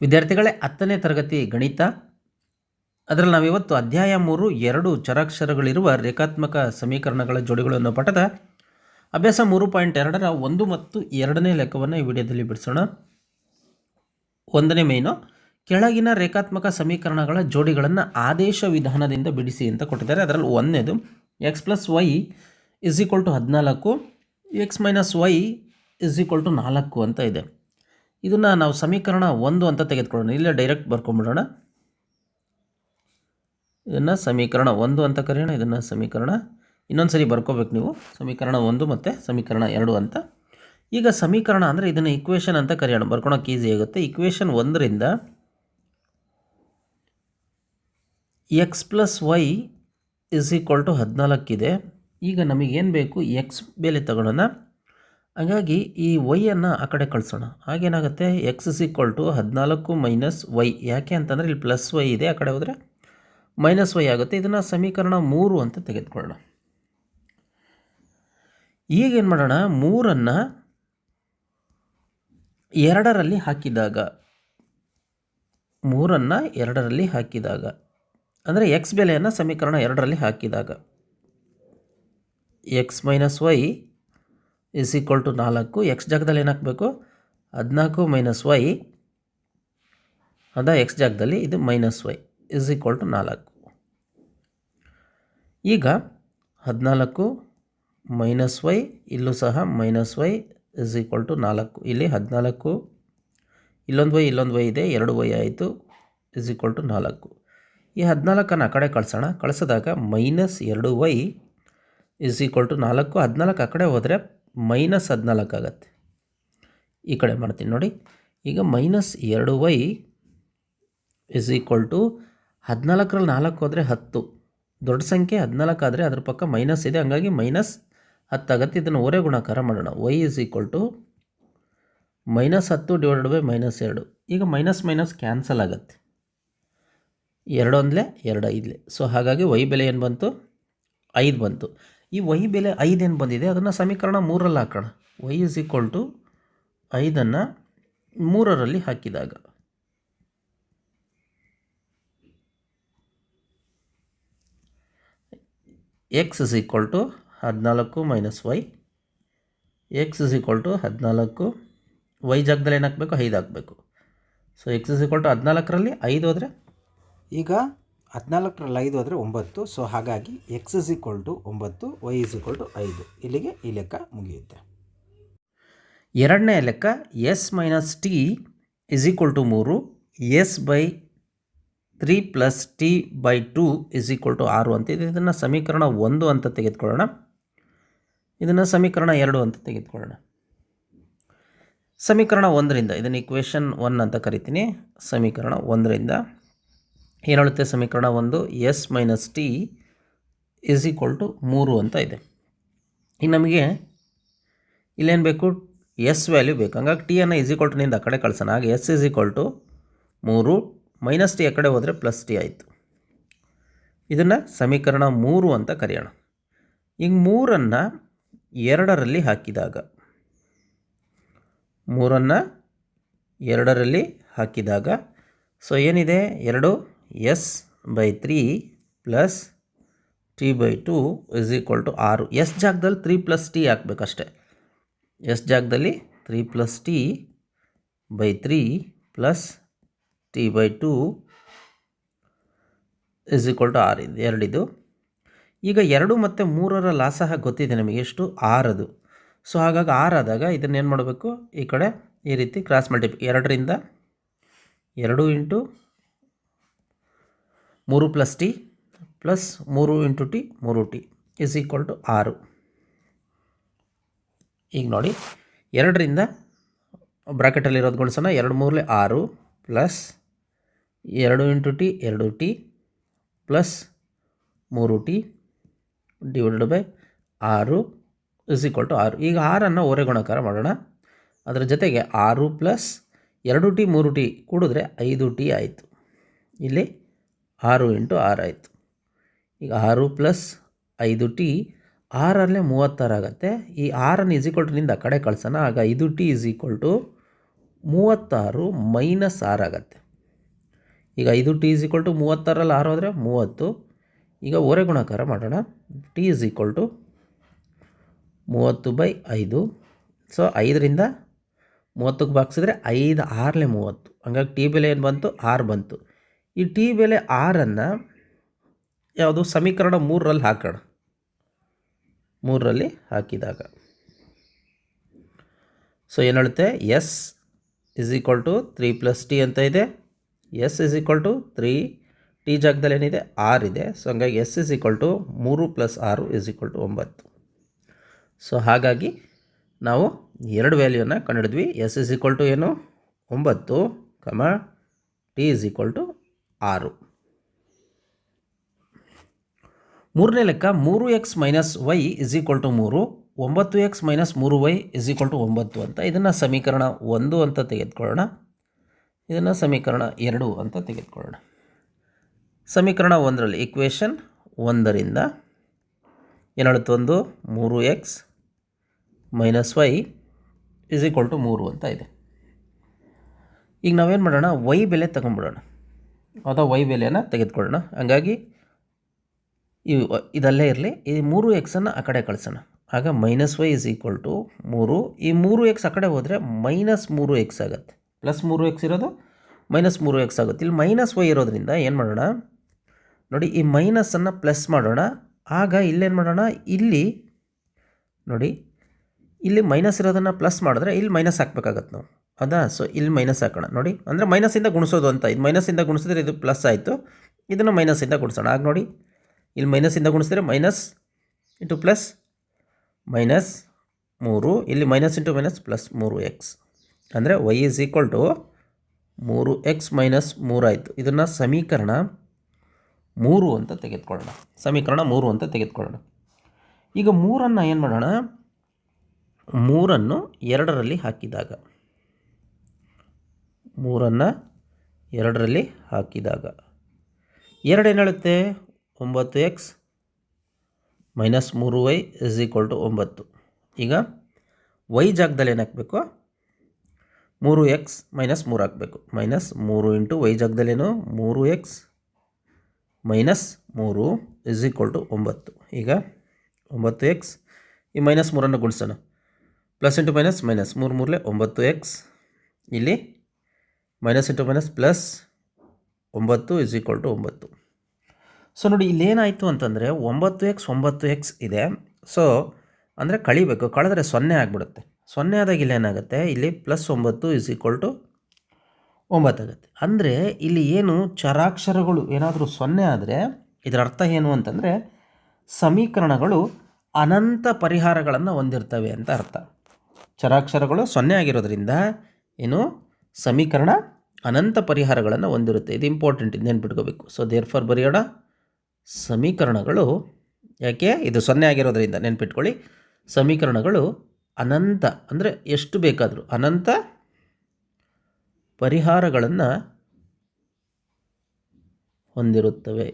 ವಿದ್ಯಾರ್ಥಿಗಳೇ ಹತ್ತನೇ ತರಗತಿ ಗಣಿತ. ಅದರಲ್ಲಿ ನಾವಿವತ್ತು ಅಧ್ಯಾಯ ಮೂರು, ಎರಡು ಚರಾಕ್ಷರಗಳಿರುವ ರೇಖಾತ್ಮಕ ಸಮೀಕರಣಗಳ ಜೋಡಿಗಳನ್ನು ಪಠದ ಅಭ್ಯಾಸ ಮೂರು ಪಾಯಿಂಟ್ ಎರಡರ ಒಂದು ಮತ್ತು ಎರಡನೇ ಲೆಕ್ಕವನ್ನು ಈ ವಿಡಿಯೋದಲ್ಲಿ ಬಿಡಿಸೋಣ. ಒಂದನೇ ಮೇನು ಕೆಳಗಿನ ರೇಖಾತ್ಮಕ ಸಮೀಕರಣಗಳ ಜೋಡಿಗಳನ್ನು ಆದೇಶ ವಿಧಾನದಿಂದ ಬಿಡಿಸಿ ಅಂತ ಕೊಟ್ಟಿದ್ದಾರೆ. ಅದರಲ್ಲಿ ಒಂದನೇದು x plus y is equal to ಹದಿನಾಲ್ಕು x minus y is equal to ನಾಲ್ಕು ಅಂತ ಇದೆ. ಇದನ್ನು ನಾವು ಸಮೀಕರಣ ಒಂದು ಅಂತ ತೆಗೆದುಕೊಳ್ಳೋಣ. ಇಲ್ಲೇ ಡೈರೆಕ್ಟ್ ಬರ್ಕೊಂಬಿಡೋಣ ಇದನ್ನು ಸಮೀಕರಣ ಒಂದು ಅಂತ ಕರೆಯೋಣ. ಇದನ್ನು ಸಮೀಕರಣ ಇನ್ನೊಂದು ಸರಿ ಬರ್ಕೋಬೇಕು ನೀವು. ಸಮೀಕರಣ ಒಂದು ಮತ್ತು ಸಮೀಕರಣ ಎರಡು ಅಂತ. ಈಗ ಸಮೀಕರಣ ಅಂದರೆ ಇದನ್ನು ಇಕ್ವೇಷನ್ ಅಂತ ಕರೆಯೋಣ. ಬರ್ಕೊಳಕ್ಕೆ ಈಸಿ ಆಗುತ್ತೆ. ಇಕ್ವೇಷನ್ ಒಂದರಿಂದ x plus y is equal to ಹದಿನಾಲ್ಕಿದೆ ಈಗ ನಮಗೇನು ಬೇಕು? ಎಕ್ಸ್ ಬೆಲೆ ತಗೊಳ್ಳೋಣ. ಹಾಗಾಗಿ ಈ ವೈಯನ್ನು ಆ ಕಡೆ ಕಳಿಸೋಣ. ಆಗೇನಾಗುತ್ತೆ ಎಕ್ಸ್ ಇಸ್ ಈಕ್ವಲ್ ಟು ಹದಿನಾಲ್ಕು ಮೈನಸ್ ವೈ ಯಾಕೆ ಅಂತಂದರೆ ಇಲ್ಲಿ ಪ್ಲಸ್ ವೈ ಇದೆ, ಆ ಕಡೆ ಹೋದರೆ ಮೈನಸ್ ವೈ ಆಗುತ್ತೆ. ಇದನ್ನು ಸಮೀಕರಣ ಮೂರು ಅಂತ ತೆಗೆದುಕೊಳ್ಳೋಣ. ಈಗೇನು ಮಾಡೋಣ? ಮೂರನ್ನು ಎರಡರಲ್ಲಿ ಹಾಕಿದಾಗ, ಮೂರನ್ನು ಎರಡರಲ್ಲಿ ಹಾಕಿದಾಗ, ಅಂದರೆ ಎಕ್ಸ್ ಬೆಲೆಯನ್ನು ಸಮೀಕರಣ ಎರಡರಲ್ಲಿ ಹಾಕಿದಾಗ x minus y is equal to ನಾಲ್ಕು ಎಕ್ಸ್ ಜಾಗದಲ್ಲಿ ಏನಾಗಬೇಕು? ಹದಿನಾಲ್ಕು ಮೈನಸ್ ವೈ ಅದ ಎಕ್ಸ್ ಜಾಗದಲ್ಲಿ ಇದು minus y is equal to ನಾಲ್ಕು. ಈಗ ಹದಿನಾಲ್ಕು ಮೈನಸ್ ವೈ ಇಲ್ಲೂ ಸಹ minus y is equal to ನಾಲ್ಕು. ಇಲ್ಲಿ ಹದಿನಾಲ್ಕು, ಇಲ್ಲೊಂದು ವೈ ಇಲ್ಲೊಂದು ವೈ ಇದೆ, ಎರಡು ವೈ ಆಯಿತು ಇಸ್ ಈಕ್ವಲ್ ಟು ನಾಲ್ಕು. ಈ ಹದಿನಾಲ್ಕನ್ನು ಆ ಕಡೆ ಕಳಿಸೋಣ. ಕಳಿಸಿದಾಗ ಮೈನಸ್ ಎರಡು ವೈ ಇಸ್ ಈಕ್ವಲ್ ಟು ನಾಲ್ಕು. ಹದಿನಾಲ್ಕು ಆ ಕಡೆ ಹೋದರೆ ಮೈನಸ್ ಹದಿನಾಲ್ಕು ಆಗುತ್ತೆ. ಈ ಕಡೆ ಮಾಡ್ತೀನಿ ನೋಡಿ. ಈಗ ಮೈನಸ್ ಎರಡು ವೈ ಇಸ್ ಈಕ್ವಲ್ ಟು ಹದಿನಾಲ್ಕರಲ್ಲಿ ನಾಲ್ಕು ಹೋದರೆ ಹತ್ತು. ದೊಡ್ಡ ಸಂಖ್ಯೆ ಹದಿನಾಲ್ಕು ಆದರೆ ಅದ್ರ ಪಕ್ಕ ಮೈನಸ್ ಇದೆ. ಹಂಗಾಗಿ ಮೈನಸ್ ಹತ್ತಾಗತ್ತೆ ಇದನ್ನು ಓರೆ ಗುಣಾಕಾರ ಮಾಡೋಣ. Y is equal to minus ಹತ್ತು ಡಿವೈಡೆಡ್ ಬೈ ಮೈನಸ್ ಎರಡು. ಈಗ ಮೈನಸ್ ಮೈನಸ್ ಕ್ಯಾನ್ಸಲ್ ಆಗುತ್ತೆ. ಎರಡೊಂದಲೇ ಎರಡು ಐದಲೇ. ಸೊ ಹಾಗಾಗಿ ವೈ ಬೆಲೆ ಏನು ಬಂತು? ಐದು ಬಂತು. ಈ ವೈ ಬೆಲೆ ಐದೇನು ಬಂದಿದೆ? ಅದನ್ನು ಸಮೀಕರಣ ಮೂರಲ್ಲಿ ಹಾಕೋಣ. ವೈ ಇಸ್ ಈಕ್ವಲ್ ಟು ಐದನ್ನು ಮೂರರಲ್ಲಿ ಹಾಕಿದಾಗ. ಎಕ್ಸ್ ಇಸ್ ಈಕ್ವಲ್ ಟು ಹದಿನಾಲ್ಕು minus y x is equal to ಹದಿನಾಲ್ಕು. ವೈ ಜಾಗದಲ್ಲಿ ಏನು ಹಾಕಬೇಕು? ಐದು ಹಾಕಬೇಕು. So x is equal to ಹದಿನಾಲ್ಕರಲ್ಲಿ ಐದು ಹೋದರೆ? ಈಗ ಹದಿನಾಲ್ಕರಲ್ಲಿ ಐದು ಆದರೆ ಒಂಬತ್ತು. ಸೊ ಹಾಗಾಗಿ ಎಕ್ಸ್ ಇಸ್ ಈಕ್ವಲ್ ಟು ಒಂಬತ್ತು ವೈ ಇಸ್ ಈಕ್ವಲ್ ಟು ಐದು. ಇಲ್ಲಿಗೆ ಈ ಲೆಕ್ಕ ಮುಗಿಯುತ್ತೆ. ಎರಡನೇ ಲೆಕ್ಕ s minus t is equal to ಮೂರು s by three plus t by two is equal to ಆರು ಅಂತ ಇದೆ. ಇದನ್ನು ಸಮೀಕರಣ ಒಂದು ಅಂತ ತೆಗೆದುಕೊಳ್ಳೋಣ. ಇದನ್ನು ಸಮೀಕರಣ ಎರಡು ಅಂತ ತೆಗೆದುಕೊಳ್ಳೋಣ. ಸಮೀಕರಣ ಒಂದರಿಂದ, ಇದನ್ನು ಇಕ್ವೇಷನ್ ಒನ್ ಅಂತ ಕರಿತೀನಿ. ಸಮೀಕರಣ ಒಂದರಿಂದ ಏನು ಸಮೀಕರಣ ಒಂದು s minus t is equal to ಮೂರು ಅಂತ ಇದೆ. ಈಗ ನಮಗೆ ಇಲ್ಲೇನು ಬೇಕು? ಎಸ್ ವ್ಯಾಲ್ಯೂ ಬೇಕು. ಹಂಗಾಗಿ ಟಿಯನ್ನು ಇಸ್ ಈಕ್ವಲ್ ಟು ನಿಂದ ಆ ಕಡೆ ಕಳ್ಸೋಣ. ಹಾಗೆ ಎಸ್ ಇಸ್ ಈಕ್ವಲ್ ಟು ಮೂರು ಮೈನಸ್ ಟಿ ಆ ಕಡೆ ಹೋದರೆ ಪ್ಲಸ್ ಟಿ ಆಯಿತು. ಇದನ್ನು ಸಮೀಕರಣ ಮೂರು ಅಂತ ಕರೆಯೋಣ. ಈಗ ಮೂರನ್ನು ಎರಡರಲ್ಲಿ ಹಾಕಿದಾಗ, ಮೂರನ್ನು ಎರಡರಲ್ಲಿ ಹಾಕಿದಾಗ ಸೊ ಏನಿದೆ? ಎರಡು s by three plus t by two is equal to ಆರು ಎಸ್ ಜಾಗದಲ್ಲಿ ತ್ರೀ ಪ್ಲಸ್ ಟಿ ಹಾಕ್ಬೇಕಷ್ಟೆ. ಎಸ್ ಜಾಗದಲ್ಲಿ three plus t by three plus t by two is equal to ಆರು ಇದು ಎರಡಿದು. ಈಗ ಎರಡು ಮತ್ತು ಮೂರರ ಲಾಸಹ ಗೊತ್ತಿದೆ ನಮಗೆ ಎಷ್ಟು? ಆರದು ಸೊ ಹಾಗಾಗಿ ಆರಾದಾಗ ಇದನ್ನು ಏನು ಮಾಡಬೇಕು? ಈ ಕಡೆ ಈ ರೀತಿ ಕ್ರಾಸ್ ಮಲ್ಟಿಪ್ ಎರಡರಿಂದ ಎರಡು ಇಂಟು ಮೂರು ಪ್ಲಸ್ ಟಿ ಪ್ಲಸ್ ಮೂರು ಇಂಟು ಟಿ ಮೂರು ಟಿ ಇಸ್ ಈಕ್ವಲ್ ಟು ಆರು. ಈಗ ನೋಡಿ, ಎರಡರಿಂದ ಬ್ರಾಕೆಟಲ್ಲಿರೋದು ಗುಣಿಸೋಣ, ಎರಡು ಮೂರಲೆ ಆರು ಪ್ಲಸ್ ಎರಡು ಇಂಟು ಟಿ ಎರಡು ಟಿ ಪ್ಲಸ್ ಮೂರು ಟಿ ಡಿವೈಡೆಡ್ ಬೈ ಆರು ಇಸ್ ಈಕ್ವಲ್ ಟು ಆರು. ಈಗ ಆರನ್ನು ಓರೆ ಗುಣಕಾರ ಮಾಡೋಣ. ಅದರ ಜೊತೆಗೆ ಆರು ಪ್ಲಸ್ ಎರಡು ಟಿ ಮೂರು ಟಿ ಕೂಡಿದ್ರೆ ಐದು ಟಿ ಆಯಿತು. ಇಲ್ಲಿ ಆರು ಇಂಟು ಆರು ಆಯಿತು. ಈಗ ಆರು ಪ್ಲಸ್ ಐದು ಟಿ ಆರಲ್ಲೇ ಮೂವತ್ತಾರು ಆಗುತ್ತೆ. ಈ ಆರನ್ನು ಈಸ್ ಈಕ್ವಲ್ ಟು ನಿಂದ ಆ ಕಡೆ ಕಳ್ಸೋಣ. ಆಗ ಐದು ಟಿ ಇಸ್ ಈಕ್ವಲ್ ಟು ಮೂವತ್ತಾರು ಮೈನಸ್ ಆರು ಆಗತ್ತೆ. ಈಗ ಐದು ಟಿ ಇಸ್ ಈಕ್ವಲ್ ಟು ಮೂವತ್ತಾರಲ್ಲಿ ಆರು ಆದರೆ ಮೂವತ್ತು. ಈಗ ಓರೆ ಗುಣಾಕಾರ ಮಾಡೋಣ. ಟಿ ಇಸ್ ಈಕ್ವಲ್ ಟು ಮೂವತ್ತು ಬೈ ಐದು. ಸೊ ಐದರಿಂದ ಮೂವತ್ತಕ್ಕೆ ಬಾಕ್ಸಿದ್ರೆ ಐದು ಆರಲೆ ಮೂವತ್ತು. ಹಂಗಾಗಿ ಟಿ ಬೆಲೆ ಏನು ಬಂತು? ಆರು ಬಂತು. ಈ ಟಿ ಬೆಲೆ ಆರನ್ನು ಯಾವುದು ಸಮೀಕರಣ ಮೂರರಲ್ಲಿ ಹಾಕೋಣ. ಮೂರರಲ್ಲಿ ಹಾಕಿದಾಗ. ಸೊ ಏನು ಹೇಳುತ್ತೆ? S is equal to three plus t ಅಂತ ಇದೆ. S is equal to three t ಜಾಗದಲ್ಲಿ ಏನಿದೆ? ಆರ್ ಇದೆ. ಸೊ ಹಂಗಾಗಿ ಎಸ್ ಇಸ್ ಈಕ್ವಲ್ ಟು ಮೂರು ಪ್ಲಸ್ ಆರು ಇಸ್ ಈಕ್ವಲ್ ಟು ಒಂಬತ್ತು. ಸೊ ಹಾಗಾಗಿ ನಾವು ಎರಡು ವ್ಯಾಲ್ಯೂನ ಕಂಡುಹಿಡಿದ್ವಿ. ಎಸ್ ಇಸ್ ಈಕ್ವಲ್ ಟು ಏನು? ಒಂಬತ್ತು comma t is equal to ಆರು. ಮೂರನೇ ಲೆಕ್ಕ ಮೂರು x minus y is equal to ಮೂರು, ಒಂಬತ್ತು ಎಕ್ಸ್ ಮೈನಸ್ ಮೂರು ವೈ ಇಸ್ ಈಕ್ವಲ್ ಟು ಒಂಬತ್ತು ಅಂತ ಇದನ್ನು ಸಮೀಕರಣ ಒಂದು ಅಂತ ತೆಗೆದುಕೊಳ್ಳೋಣ. ಇದನ್ನು ಸಮೀಕರಣ ಎರಡು ಅಂತ ತೆಗೆದುಕೊಳ್ಳೋಣ. ಸಮೀಕರಣ ಒಂದರಲ್ಲಿ ಇಕ್ವೇಷನ್ ಒಂದರಿಂದ ಏನಾಡುತ್ತೆ ಒಂದು ಮೂರು x minus y is equal to ಮೂರು ಅಂತ ಇದೆ. ಈಗ ನಾವೇನು ಮಾಡೋಣ? ವೈ ಬೆಲೆ ತಗೊಂಬಿಡೋಣ ಅಥವಾ ವೈ ಬೆಲೆಯನ್ನು ತೆಗೆದುಕೊಳ್ಳೋಣ. ಹಂಗಾಗಿ ಇವು ಇದಲ್ಲೇ ಇರಲಿ. ಈ ಮೂರು ಎಕ್ಸನ್ನು ಆ ಕಡೆ ಕಳಿಸೋಣ. ಆಗ minus y is equal to ಮೂರು. ಈ ಮೂರು ಎಕ್ಸ್ ಆ ಕಡೆ ಹೋದರೆ ಮೈನಸ್ ಮೂರು ಎಕ್ಸ್ ಆಗುತ್ತೆ. ಪ್ಲಸ್ ಮೂರು ಎಕ್ಸ್ ಇರೋದು ಮೈನಸ್ ಮೂರು ಎಕ್ಸ್ ಆಗುತ್ತೆ. ಇಲ್ಲಿ ಮೈನಸ್ ವೈ ಇರೋದ್ರಿಂದ ಏನು ಮಾಡೋಣ? ನೋಡಿ, ಈ ಮೈನಸನ್ನು ಪ್ಲಸ್ ಮಾಡೋಣ. ಆಗ ಇಲ್ಲೇನು ಮಾಡೋಣ? ಇಲ್ಲಿ ನೋಡಿ, ಇಲ್ಲಿ ಮೈನಸ್ ಇರೋದನ್ನು ಪ್ಲಸ್ ಮಾಡಿದ್ರೆ ಇಲ್ಲಿ ಮೈನಸ್ ಹಾಕ್ಬೇಕಾಗತ್ತೆ ನಾವು. ಹೌದಾ? ಸೊ ಇಲ್ಲಿ ಮೈನಸ್ ಹಾಕೋಣ. ನೋಡಿ, ಅಂದರೆ ಮೈನಸಿಂದ ಗುಣಿಸೋದು ಅಂತ. ಇದು ಮೈನಸಿಂದ ಗುಣಿಸಿದ್ರೆ ಇದು ಪ್ಲಸ್ ಆಯಿತು. ಇದನ್ನು ಮೈನಸಿಂದ ಗುಣಿಸೋಣ. ಆಗ ನೋಡಿ, ಇಲ್ಲಿ ಮೈನಸಿಂದ ಗುಣಿಸಿದ್ರೆ ಮೈನಸ್ ಇಂಟು ಪ್ಲಸ್ ಮೈನಸ್ ಮೂರು. ಇಲ್ಲಿ ಮೈನಸ್ ಇಂಟು ಮೈನಸ್ ಪ್ಲಸ್ ಮೂರು ಎಕ್ಸ್ ಅಂದರೆ ವೈ ಇಸ್ ಈಕ್ವಲ್ ಟು ಮೂರು ಎಕ್ಸ್ ಮೈನಸ್ ಮೂರಾಯಿತು ಇದನ್ನು ಸಮೀಕರಣ ಮೂರು ಅಂತ ತೆಗೆದುಕೊಳ್ಳೋಣ. ಸಮೀಕರಣ ಮೂರು ಅಂತ ತೆಗೆದುಕೊಳ್ಳೋಣ. ಈಗ ಮೂರನ್ನು ಏನು ಮಾಡೋಣ? ಮೂರನ್ನು ಎರಡರಲ್ಲಿ ಹಾಕಿದಾಗ. ಮೂರನ್ನು ಎರಡರಲ್ಲಿ ಹಾಕಿದಾಗ. ಎರಡು ಏನೇಳುತ್ತೆ ಒಂಬತ್ತು ಎಕ್ಸ್ ಮೈನಸ್ ಮೂರು ವೈ ಇಸ್ ಈಕ್ವಲ್ ಟು ಒಂಬತ್ತು. ಈಗ ವೈ ಜಾಗದಲ್ಲಿ ಏನು ಹಾಕಬೇಕು ಮೂರು ಎಕ್ಸ್ ಮೈನಸ್ ಮೂರು ಹಾಕಬೇಕು. ಮೈನಸ್ ಮೂರು ಇಂಟು ವೈ ಜಾಗದಲ್ಲೇನು ಮೂರು ಎಕ್ಸ್ ಮೈನಸ್ ಮೂರು ಇಸ್ ಈಕ್ವಲ್ ಟು ಒಂಬತ್ತು. ಈಗ ಒಂಬತ್ತು ಎಕ್ಸ್ ಈ ಮೈನಸ್ ಮೂರನ್ನು ಗುಣಿಸೋಣ. ಪ್ಲಸ್ ಇಂಟು ಮೈನಸ್ ಮೈನಸ್ ಮೂರು ಮೂರಲೆ ಒಂಬತ್ತು ಎಕ್ಸ್ ಇಲ್ಲಿ ಮೈನಸ್ ಇಂಟು ಮೈನಸ್ ಪ್ಲಸ್ ಒಂಬತ್ತು ಇಸ್ ಈಕ್ವಲ್ ಟು ಒಂಬತ್ತು. ಸೊ ನೋಡಿ, ಇಲ್ಲೇನಾಯಿತು ಅಂತಂದರೆ ಒಂಬತ್ತು ಎಕ್ಸ್ ಒಂಬತ್ತು ಎಕ್ಸ್ ಇದೆ. ಸೊ ಅಂದರೆ ಕಳಿಬೇಕು. ಕಳೆದ್ರೆ ಸೊನ್ನೆ ಆಗಿಬಿಡುತ್ತೆ. ಸೊನ್ನೆ ಆದಾಗ ಇಲ್ಲೇನಾಗುತ್ತೆ ಇಲ್ಲಿ ಪ್ಲಸ್ ಒಂಬತ್ತು ಇಸ್ ಈಕ್ವಲ್ ಟು ಒಂಬತ್ತಾಗುತ್ತೆ ಅಂದರೆ ಇಲ್ಲಿ ಏನು ಚರಾಕ್ಷರಗಳು ಏನಾದರೂ ಸೊನ್ನೆ ಆದರೆ ಇದರ ಅರ್ಥ ಏನು ಅಂತಂದರೆ ಸಮೀಕರಣಗಳು ಅನಂತ ಪರಿಹಾರಗಳನ್ನು ಹೊಂದಿರ್ತವೆ ಅಂತ ಅರ್ಥ. ಚರಾಕ್ಷರಗಳು ಸೊನ್ನೆ ಆಗಿರೋದ್ರಿಂದ ಏನು ಸಮೀಕರಣ ಅನಂತ ಪರಿಹಾರಗಳನ್ನು ಹೊಂದಿರುತ್ತೆ. ಇದು ಇಂಪಾರ್ಟೆಂಟ್ ಇದು ನೆನ್ಪಿಟ್ಕೋಬೇಕು ಸೊ ದೇರ್ ಫಾರ್ ಬರೆಯೋಣ. ಸಮೀಕರಣಗಳು ಯಾಕೆ? ಇದು ಸೊನ್ನೆ ಆಗಿರೋದರಿಂದ ನೆನ್ಪಿಟ್ಕೊಳ್ಳಿ. ಸಮೀಕರಣಗಳು ಅನಂತ, ಅಂದರೆ ಎಷ್ಟು ಬೇಕಾದರೂ ಅನಂತ ಪರಿಹಾರಗಳನ್ನು ಹೊಂದಿರುತ್ತವೆ.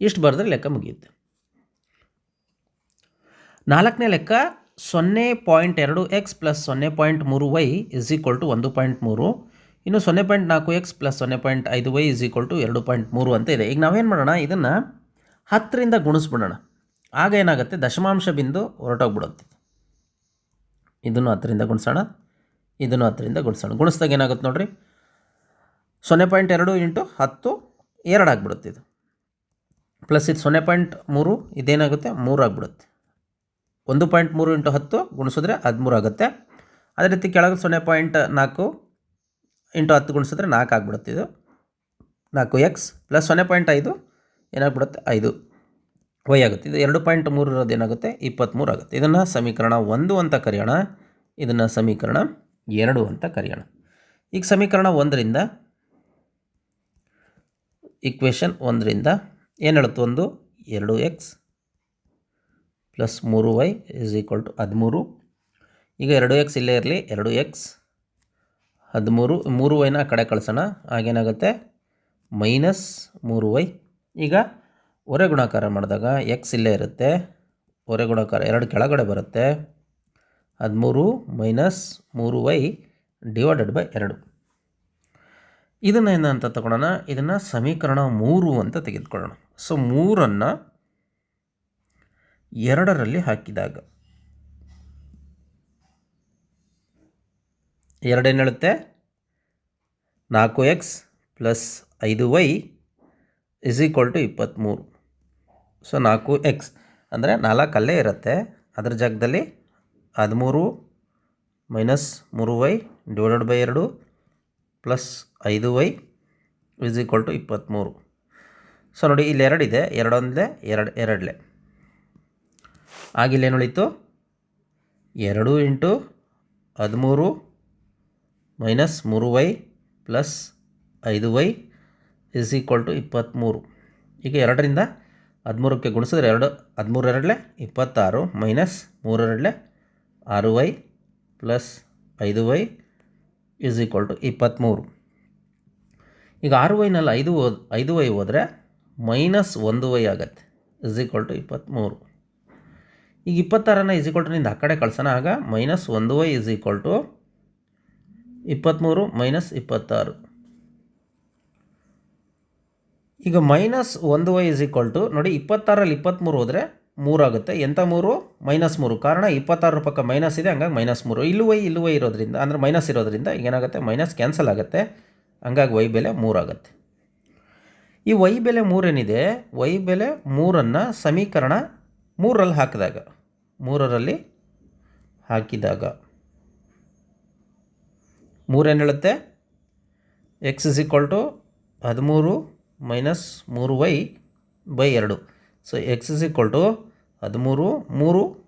ಇಷ್ಟು ಬರೆದ್ರೆ ಲೆಕ್ಕ ಮುಗಿಯುತ್ತೆ. ನಾಲ್ಕನೇ ಲೆಕ್ಕ ಸೊನ್ನೆ ಪಾಯಿಂಟ್ ಎರಡು ಎಕ್ಸ್ ಪ್ಲಸ್ ಸೊನ್ನೆ ಪಾಯಿಂಟ್ ಮೂರು ವೈ ಇಸ್ ಈಕ್ವಲ್ ಟು ಒಂದು ಪಾಯಿಂಟ್ ಮೂರು. ಇನ್ನು ಸೊನ್ನೆ ಪಾಯಿಂಟ್ ನಾಲ್ಕು ಎಕ್ಸ್ ಪ್ಲಸ್ ಸೊನ್ನೆ ಪಾಯಿಂಟ್ ಐದು ವೈ ಇಸ್ ಈಕ್ವಲ್ ಟು ಎರಡು ಪಾಯಿಂಟ್ ಮೂರು ಅಂತ ಇದೆ. ಈಗ ನಾವೇನು ಮಾಡೋಣ? ಇದನ್ನು ಹತ್ತರಿಂದ ಗುಣಿಸ್ಬಿಡೋಣ. ಆಗ ಏನಾಗುತ್ತೆ? ದಶಮಾಂಶ ಬಿಂದು ಹೊರಟೋಗ್ಬಿಡುತ್ತೆ. ಇದನ್ನು ಹತ್ತರಿಂದ ಗುಣಿಸೋಣ. ಇದನ್ನು ಹತ್ತರಿಂದ ಗುಣಿಸೋಣ. ಗುಣಿಸ್ದಾಗ ಏನಾಗುತ್ತೆ ನೋಡಿರಿ? ಸೊನ್ನೆ ಪಾಯಿಂಟ್ ಎರಡು ಇಂಟು ಹತ್ತು ಎರಡು ಆಗಿಬಿಡುತ್ತೆ ಇದು. ಪ್ಲಸ್ ಇದು ಸೊನ್ನೆ ಪಾಯಿಂಟ್ ಮೂರು, ಇದೇನಾಗುತ್ತೆ? ಮೂರು ಆಗಿಬಿಡುತ್ತೆ. ಒಂದು ಪಾಯಿಂಟ್ ಮೂರು ಇಂಟು ಹತ್ತು ಗುಣಿಸಿದ್ರೆ ಹದಿಮೂರು ಆಗುತ್ತೆ. ಅದೇ ರೀತಿ ಕೆಳಗೆ ಸೊನ್ನೆ ಪಾಯಿಂಟ್ ನಾಲ್ಕು ಇಂಟು ಹತ್ತು ಗುಣಿಸಿದ್ರೆ ನಾಲ್ಕು ಆಗಿಬಿಡುತ್ತೆ ಇದು. ನಾಲ್ಕು ಎಕ್ಸ್ ಪ್ಲಸ್ ಸೊನ್ನೆ ಪಾಯಿಂಟ್ ಐದು ಏನಾಗ್ಬಿಡುತ್ತೆ? ಐದು. ವೈ ಆಗುತ್ತೆ. ಇದು ಎರಡು ಪಾಯಿಂಟ್ ಮೂರು ಇರೋದು ಏನಾಗುತ್ತೆ? ಇಪ್ಪತ್ತ್ಮೂರು ಆಗುತ್ತೆ. ಇದನ್ನು ಸಮೀಕರಣ ಒಂದು ಅಂತ ಕರೆಯೋಣ. ಇದನ್ನು ಸಮೀಕರಣ ಎರಡು ಅಂತ ಕರೆಯೋಣ. ಈಗ ಸಮೀಕರಣ ಒಂದರಿಂದ ಇಕ್ವೇಷನ್ ಒಂದರಿಂದ ಏನು ಹೇಳುತ್ತೆ? ಒಂದು, ಎರಡು ಎಕ್ಸ್. ಪ್ಲಸ್ ಮೂರು ವೈ ಇಸ್ ಈಕ್ವಲ್ ಟು ಹದಿಮೂರು. ಈಗ ಎರಡು ಎಕ್ಸ್ ಇಲ್ಲೇ ಇರಲಿ, ಎರಡು ಎಕ್ಸ್ ಹದಿಮೂರು, ಮೂರು ವೈನ ಕಡೆ ಕಳಿಸೋಣ. ಆಗೇನಾಗುತ್ತೆ ಮೈನಸ್ ಮೂರು ವೈ ಈಗ ಹೊರೆ ಗುಣಾಕಾರ ಮಾಡಿದಾಗ ಎಕ್ಸ್ ಇಲ್ಲೇ ಇರುತ್ತೆ, ಹೊರೆ ಗುಣಾಕಾರ ಎರಡು ಕೆಳಗಡೆ ಬರುತ್ತೆ. ಹದಿಮೂರು ಮೈನಸ್ ಮೂರು ವೈ ಡಿವೈಡೆಡ್ ಬೈ ಎರಡು. ಇದನ್ನು ಏನಂತ ತಗೊಳ್ಳೋಣ? ಇದನ್ನು ಸಮೀಕರಣ ಮೂರು ಅಂತ ತೆಗೆದುಕೊಳ್ಳೋಣ. ಸೊ ಮೂರನ್ನು ಎರಡರಲ್ಲಿ ಹಾಕಿದಾಗ. ಎರಡೇನು ಹೇಳುತ್ತೆ? ನಾಲ್ಕು ಎಕ್ಸ್ ಪ್ಲಸ್ ಐದು ವೈ ಇಸ್ ಈಕ್ವಲ್ ಟು ಇಪ್ಪತ್ತ್ಮೂರು ಸೊ, ನಾಲ್ಕು ಎಕ್ಸ್ ಅಂದರೆ ನಾಲ್ಕು ಅಲ್ಲೇ ಇರುತ್ತೆ. ಅದರ ಜಾಗದಲ್ಲಿ ಹದಿಮೂರು ಮೈನಸ್ ಮೂರು ವೈ ಡಿವೈಡೆಡ್ ಬೈ ಎರಡು ಪ್ಲಸ್ ಐದು ವೈ ಇಸ್ ಈಕ್ವಲ್ ಟು ಇಪ್ಪತ್ತ್ಮೂರು ಸೊ, ನೋಡಿ, ಇಲ್ಲಿ ಎರಡಿದೆ. ಎರಡೊಂದೇ ಎರಡು, ಎರಡಲೆ. ಆಗಿಲ್ಲೇನು ಉಳೀತು ಎರಡು ಇಂಟು ಹದಿಮೂರು ಮೈನಸ್ ಮೂರು ವೈ ಪ್ಲಸ್ ಐದು ವೈ ಇಸ್ ಈಕ್ವಲ್ ಟು ಇಪ್ಪತ್ತ್ಮೂರು. ಈಗ ಎರಡರಿಂದ ಹದಿಮೂರಕ್ಕೆ ಗುಣಿಸಿದ್ರೆ ಎರಡು, ಹದಿಮೂರು ಎರಡಲೆ ಇಪ್ಪತ್ತಾರು ಮೈನಸ್ ಮೂರೆರಡಲೆ ಆರು ವೈ ಪ್ಲಸ್ ಐದು ವೈ ಇಸ್ ಈಕ್ವಲ್ ಟು ಇಪ್ಪತ್ತ್ಮೂರು. ಈಗ ಆರು ವೈನಲ್ಲಿ ಐದು ಓದ್, ಐದು ವೈ ಹೋದರೆ ಮೈನಸ್ ಒಂದು ವೈ ಆಗುತ್ತೆ, ಇಸ್ ಈಕ್ವಲ್ ಟು ಇಪ್ಪತ್ತ್ಮೂರು. ಈಗ ಇಪ್ಪತ್ತಾರನ್ನ ಈಸ್ ಈಕ್ವಲ್ ಟು ನಿಂದ ಆ ಕಡೆ ಕಳ್ಸೋಣ. ಆಗ ಮೈನಸ್ ಒಂದು ವೈ ಈಸ್ ಈಕ್ವಲ್ ಟು ಇಪ್ಪತ್ತ್ಮೂರು ಮೈನಸ್ ಇಪ್ಪತ್ತಾರು. ಈಗ ಮೈನಸ್ ಒಂದು ವೈ ಈಸ್ ಈಕ್ವಲ್ ಟು ನೋಡಿ ಇಪ್ಪತ್ತಾರಲ್ಲಿ ಇಪ್ಪತ್ತ್ಮೂರು ಹೋದರೆ ಮೂರಾಗುತ್ತೆ ಎಂಥ ಮೂರು? ಮೈನಸ್ ಮೂರು. ಕಾರಣ ಇಪ್ಪತ್ತಾರು ಪಕ್ಕ ಮೈನಸ್ ಇದೆ, ಹಂಗಾಗಿ ಮೈನಸ್ ಮೂರು. ಇಲ್ಲುವೈ ಇಲ್ಲೂ ವೈ ಇರೋದ್ರಿಂದ, ಅಂದರೆ ಮೈನಸ್ ಇರೋದ್ರಿಂದ ಏನಾಗುತ್ತೆ ಮೈನಸ್ ಕ್ಯಾನ್ಸಲ್ ಆಗುತ್ತೆ. ಹಂಗಾಗಿ ವೈ ಬೆಲೆ ಮೂರಾಗುತ್ತೆ ಈ ವೈ ಬೆಲೆ ಮೂರೇನಿದೆ? ವೈ ಬೆಲೆ ಮೂರನ್ನು ಸಮೀಕರಣ ಮೂರರಲ್ಲಿ ಹಾಕಿದಾಗ ಮೂರರಲ್ಲಿ ಹಾಕಿದಾಗ. ಮೂರೇನು ಹೇಳುತ್ತೆ? ಎಕ್ಸ್ ಇಸ್ ಈಕ್ವಲ್ ಟು ಹದಿಮೂರು ಮೈನಸ್ ಮೂರು ವೈ ಬೈ ಎರಡು. So x is equal to ಹದಿಮೂರು ಮೂರು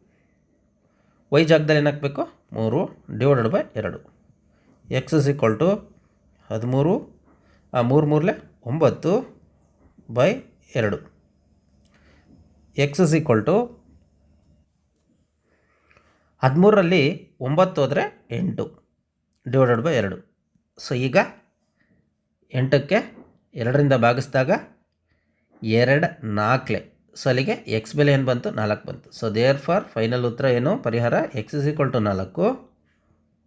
ವೈ ಜಾಗದಲ್ಲಿ ಏನು ಹಾಕಬೇಕು? ಮೂರು ಡಿವೈಡೆಡ್ ಬೈ ಎರಡು. ಎಕ್ಸ್ ಇಸ್ ಈಕ್ವಲ್ ಟು ಹದಿಮೂರು, ಆ ಮೂರು ಮೂರಲೆ ಒಂಬತ್ತು ಬೈ ಎರಡು. ಎಕ್ಸ್ ಇಸ್ ಈಕ್ವಲ್ ಟು ಹದಿಮೂರರಲ್ಲಿ ಒಂಬತ್ತು ಹೋದರೆ ಎಂಟು ಡಿವೈಡೆಡ್ ಬೈ ಎರಡು. ಸೊ ಈಗ ಎಂಟಕ್ಕೆ ಎರಡರಿಂದ ಭಾಗಿಸಿದಾಗ ಎರಡು ನಾಲ್ಕಲೆ. ಸೊ ಅಲ್ಲಿಗೆ ಎಕ್ಸ್ ಬೆಲೆ ಏನು ಬಂತು? ನಾಲ್ಕು ಬಂತು. ಸೊ ದೇರ್ ಫಾರ್ ಫೈನಲ್ ಉತ್ತರ ಏನು? ಪರಿಹಾರ ಎಕ್ಸ್ ಇಸ್ ಈಕ್ವಲ್ ಟು ನಾಲ್ಕು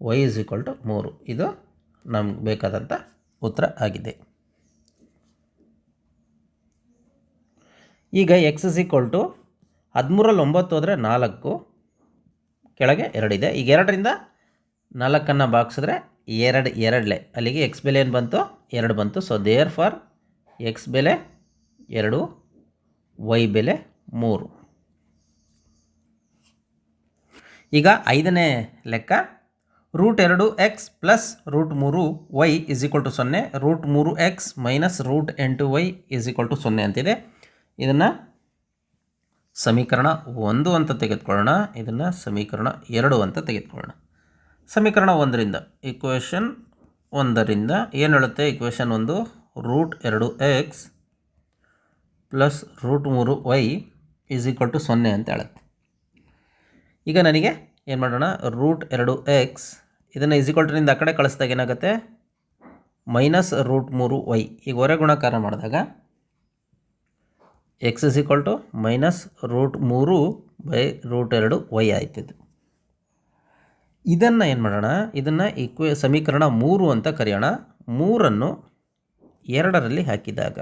ವೈ ಇಸ್ ಈಕ್ವಲ್ ಟು ಮೂರು. ಇದು ನಮ್ಗೆ ಬೇಕಾದಂಥ ಉತ್ತರ ಆಗಿದೆ. ಈಗ ಎಕ್ಸ್ ಇಸ್ ಈಕ್ವಲ್ ಟು ಹದಿಮೂರಲ್ಲಿ ಒಂಬತ್ತು ಹೋದರೆ ನಾಲ್ಕು ಕೆಳಗೆ ಎರಡಿದೆ. ಈಗ ಎರಡರಿಂದ ನಾಲ್ಕನ್ನು ಬಾಗಿಸಿದ್ರೆ ಎರಡು, ಎರಡಲೆ. ಅಲ್ಲಿಗೆ ಎಕ್ಸ್ ಬೆಲೆ ಏನು ಬಂತು? ಎರಡು ಬಂತು. ಸೊ ದೇರ್ ಫಾರ್ ಎಕ್ಸ್ ಬೆಲೆ ಎರಡು ವೈ ಬೆಲೆ ಮೂರು. ಈಗ ಐದನೇ ಲೆಕ್ಕ. ರೂಟ್ ಎರಡು ಎಕ್ಸ್ ಪ್ಲಸ್ ರೂಟ್ ಮೂರು ವೈ ಇಸ್ ಈಕ್ವಲ್ ಟು ಸೊನ್ನೆ. ರೂಟ್ ಮೂರು ಎಕ್ಸ್ ಮೈನಸ್ ರೂಟ್ ಎಂಟು ವೈ ಇಸ್ ಈಕ್ವಲ್ ಟು ಸೊನ್ನೆ ಅಂತಿದೆ. ಇದನ್ನು ಸಮೀಕರಣ ಒಂದು ಅಂತ ತೆಗೆದುಕೊಳ್ಳೋಣ. ಇದನ್ನು ಸಮೀಕರಣ ಎರಡು ಅಂತ ತೆಗೆದುಕೊಳ್ಳೋಣ. ಸಮೀಕರಣ ಒಂದರಿಂದ ಇಕ್ವೇಷನ್ ಒಂದರಿಂದ ಏನು ಹೇಳುತ್ತೆ? ಇಕ್ವೇಷನ್ ಒಂದು ರೂಟ್ ಎರಡು ಎಕ್ಸ್ ಪ್ಲಸ್ ರೂಟ್ ಮೂರು ವೈ ಈಸ್ ಈಕ್ವಲ್ ಟು ಸೊನ್ನೆ ಅಂತ ಹೇಳುತ್ತೆ. ಈಗ ನನಗೆ ಏನು ಮಾಡೋಣ? ರೂಟ್ ಎರಡು ಎಕ್ಸ್ ಇದನ್ನು ಈಸ್ ಈಕ್ವಲ್ ಟುನಿಂದ ಆ ಕಡೆ ಕಳಿಸಿದಾಗ ಏನಾಗುತ್ತೆ? ಮೈನಸ್ ರೂಟ್ ಮೂರು ವೈ ಈಗ ಹೊರೆ ಗುಣಾಕಾರ ಮಾಡಿದಾಗ x is equal to minus root ಮೂರು ಬೈ ರೂಟ್ ಎರಡು ವೈ ಆಯ್ತಿದ್ದು ಇದನ್ನು ಏನು ಮಾಡೋಣ? ಇದನ್ನು ಇಕ್ವೆ ಸಮೀಕರಣ ಮೂರು ಅಂತ ಕರೆಯೋಣ. ಮೂರನ್ನು ಎರಡರಲ್ಲಿ ಹಾಕಿದಾಗ.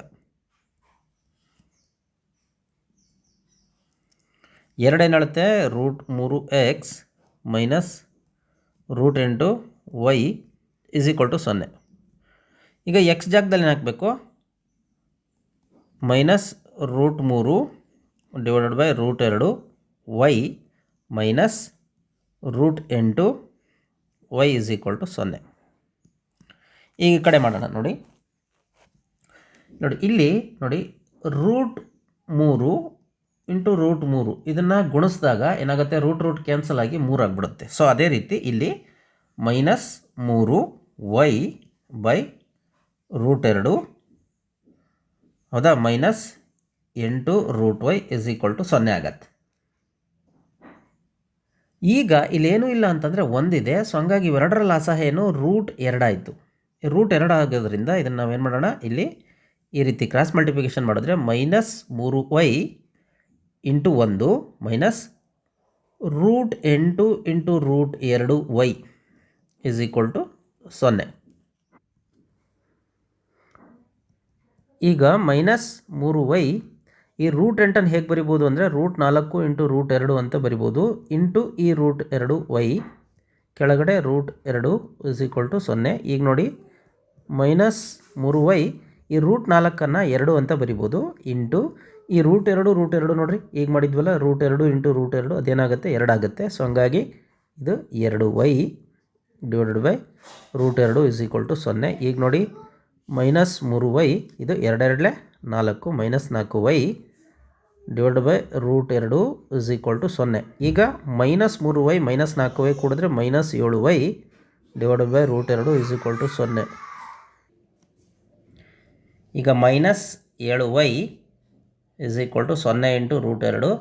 ಎರಡೇನು ಹೇಳುತ್ತೆ ರೂಟ್ ಮೂರು ಎಕ್ಸ್ ಮೈನಸ್ ರೂಟ್ ಎಂಟು ವೈ ಇಸ್ ಈಕ್ವಲ್ ಟು ಸೊನ್ನೆ. ಈಗ ಎಕ್ಸ್ ಜಾಗದಲ್ಲಿ ಏನು ಹಾಕಬೇಕು? ಮೈನಸ್ ರೂಟ್ ಮೂರು ಡಿವೈಡೆಡ್ ಬೈ ರೂಟ್ ಎರಡು ವೈ ಮೈನಸ್ ರೂಟ್ ಎಂಟು ವೈ ಇಸ್ ಈಕ್ವಲ್ ಟು ಸೊನ್ನೆ. ಈಗ ಈ ಕಡೆ ಮಾಡೋಣ ನೋಡಿ. ನೋಡಿ, ಇಲ್ಲಿ ನೋಡಿ, ರೂಟ್ ಮೂರು ಇಂಟು ರೂಟ್ ಮೂರು ಇದನ್ನು ಗುಣಿಸಿದಾಗ ಏನಾಗುತ್ತೆ? ರೂಟ್ ರೂಟ್ ಕ್ಯಾನ್ಸಲ್ ಆಗಿ ಮೂರು ಆಗಿಬಿಡುತ್ತೆ. ಸೊ ಅದೇ ರೀತಿ ಇಲ್ಲಿ ಮೈನಸ್ ಮೂರು ವೈ ಬೈ ರೂಟ್ ಎರಡು. ಹೌದಾ? ಮೈನಸ್ ಎಂಟು root y is equal to ಸೊನ್ನೆ ಆಗತ್ತೆ. ಈಗ ಇಲ್ಲೇನೂ ಇಲ್ಲ ಅಂತಂದರೆ ಒಂದಿದೆ, ಸೊ ಹಂಗಾಗಿ ಇವೆರಡರ ಲಾಸ ಏನು ರೂಟ್ ಎರಡಾಯಿತು ರೂಟ್ ಎರಡು ಆಗೋದ್ರಿಂದ ಇದನ್ನು ನಾವೇನು ಮಾಡೋಣ, ಇಲ್ಲಿ ಈ ರೀತಿ ಕ್ರಾಸ್ ಮಲ್ಟಿಪ್ಲಿಕೇಶನ್ ಮಾಡಿದ್ರೆ ಮೈನಸ್ ಮೂರು ವೈ ಇಂಟು ಒಂದು ಮೈನಸ್ ರೂಟ್ ಎಂಟು ಇಂಟು ರೂಟ್ ಎರಡು ವೈ ಇಸ್ ಈಕ್ವಲ್ ಟು ಸೊನ್ನೆ. ಈಗ ಮೈನಸ್ ಮೂರು ವೈ ಈ ರೂಟ್ ಎಂಟನ್ನು ಹೇಗೆ ಬರಿಬೋದು ಅಂದರೆ ರೂಟ್ ನಾಲ್ಕು ಇಂಟು ರೂಟ್ ಎರಡು ಅಂತ ಬರಿಬೋದು. ಇಂಟು ಈ ರೂಟ್ ಎರಡು ವೈ ಕೆಳಗಡೆ ರೂಟ್ ಎರಡು ಇಸ್ ಈಕ್ವಲ್ ಟು ಸೊನ್ನೆ. ಈಗ ನೋಡಿ ಮೈನಸ್ ಮೂರು ವೈ ಈ ರೂಟ್ ನಾಲ್ಕನ್ನು ಎರಡು ಅಂತ ಬರಿಬೋದು. ಇಂಟು ಈ ರೂಟ್ ಎರಡು ರೂಟ್ ಎರಡು ನೋಡಿರಿ, ಈಗ ಮಾಡಿದ್ವಲ್ಲ ರೂಟ್ ಎರಡು ಇಂಟು ರೂಟ್ ಎರಡು, ಅದೇನಾಗುತ್ತೆ? ಎರಡಾಗುತ್ತೆ ಸೊ ಹಂಗಾಗಿ ಇದು ಎರಡು ವೈ ಡಿವೈಡೆಡ್ ಬೈ ರೂಟ್ ಎರಡು ಇಸ್ ಈಕ್ವಲ್ ಟು ಸೊನ್ನೆ. ಈಗ ನೋಡಿ ಮೈನಸ್ ಮೂರು ವೈ ಇದು ಎರಡೆರಡಲೆ ನಾಲ್ಕು ಮೈನಸ್ ನಾಲ್ಕು ವೈ ಡಿವೈಡ್ ಬೈ ರೂಟ್ ಎರಡು ಇಸ್ ಈಕ್ವಲ್ ಟು ಸೊನ್ನೆ. ಈಗ ಮೈನಸ್ ಮೂರು ವೈ ಮೈನಸ್ ನಾಲ್ಕು ವೈ ಕೂಡಿದ್ರೆ ಮೈನಸ್ ಏಳು ವೈ ಡಿವೈಡ್ ಬೈ ರೂಟ್ ಎರಡು ಇಸ್ ಈಕ್ವಲ್ ಟು ಸೊನ್ನೆ. ಈಗ ಮೈನಸ್ ಏಳು ವೈ ಇಸ್ ಈಕ್ವಲ್ ಟು ಸೊನ್ನೆ ಇಂಟು ರೂಟ್ ಎರಡು.